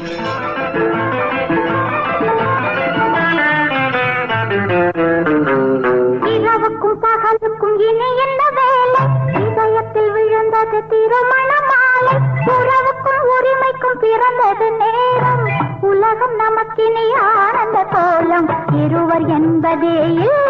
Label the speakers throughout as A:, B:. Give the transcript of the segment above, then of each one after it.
A: இரவுக்கும் பகலுக்கும் இனி என்ன வேலை? இதயத்தில் விழுந்தது திருமண உறவுக்கும் உரிமைக்கும் பிறந்தது நேரம். உலகம் நமக்கினி ஆனந்த கோலம். இருவர் என்பதே இல்லை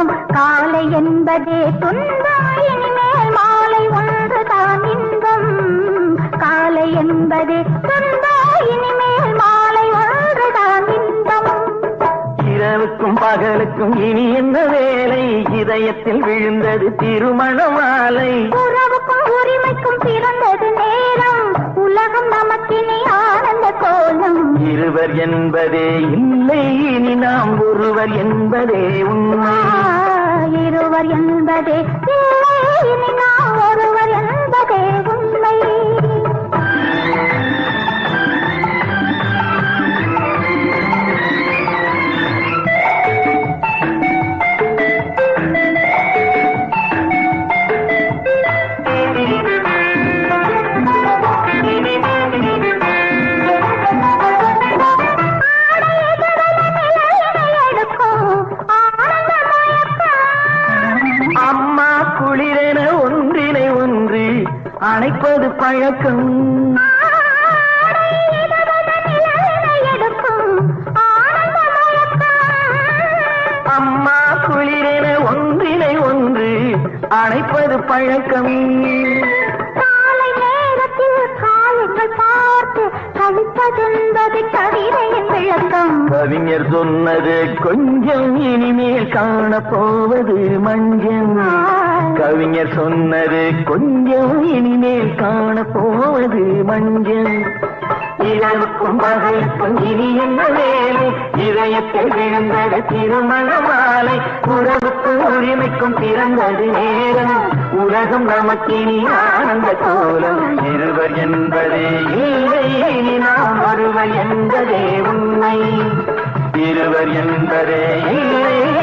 A: துன்பம் காலை என்பதே துன்பம். இனிமேல் மாலை ஒன்றுதான் இன்பம். காலை என்பதே துன்பம். இனிமேல் மாலை ஒன்றுதான் இன்பம்.
B: இரவுக்கும் பகலுக்கும் இனி என்ன வேலை? இதயத்தில் விழுந்தது திருமண மாலை. இருவர் என்பதே இல்லை இனி நாம் ஒருவர் என்பதே உண்மை.
A: இருவர் என்பதே இல்லை
B: குளிரென ஒன்றினை ஒன்று அணைப்பது பழக்கம். அம்மா குளிரென ஒன்றினை ஒன்று அணைப்பது பழக்கம். கவிஞர் சொன்னது கொஞ்சம் இனிமேல் காணப்போவது மஞ்சள். கவிஞர் சொன்னது கொஞ்சம் இனிமேல் காண போவது மஞ்சள். இரவுக்கும் பகலுக்கும் இனி என்ன வேலை? இதயத்தில் விழுந்தது திருமண மாலை உறவுக்கும் உரிமைக்கும் பிறந்தது நேரம். உலகம் நமக்கினி ஆனந்த கோலம் இருவர் என்பதே இல்லை இனி நாம் ஒருவர் என்பதே உண்மை. இருவர் என்பதே இல்லை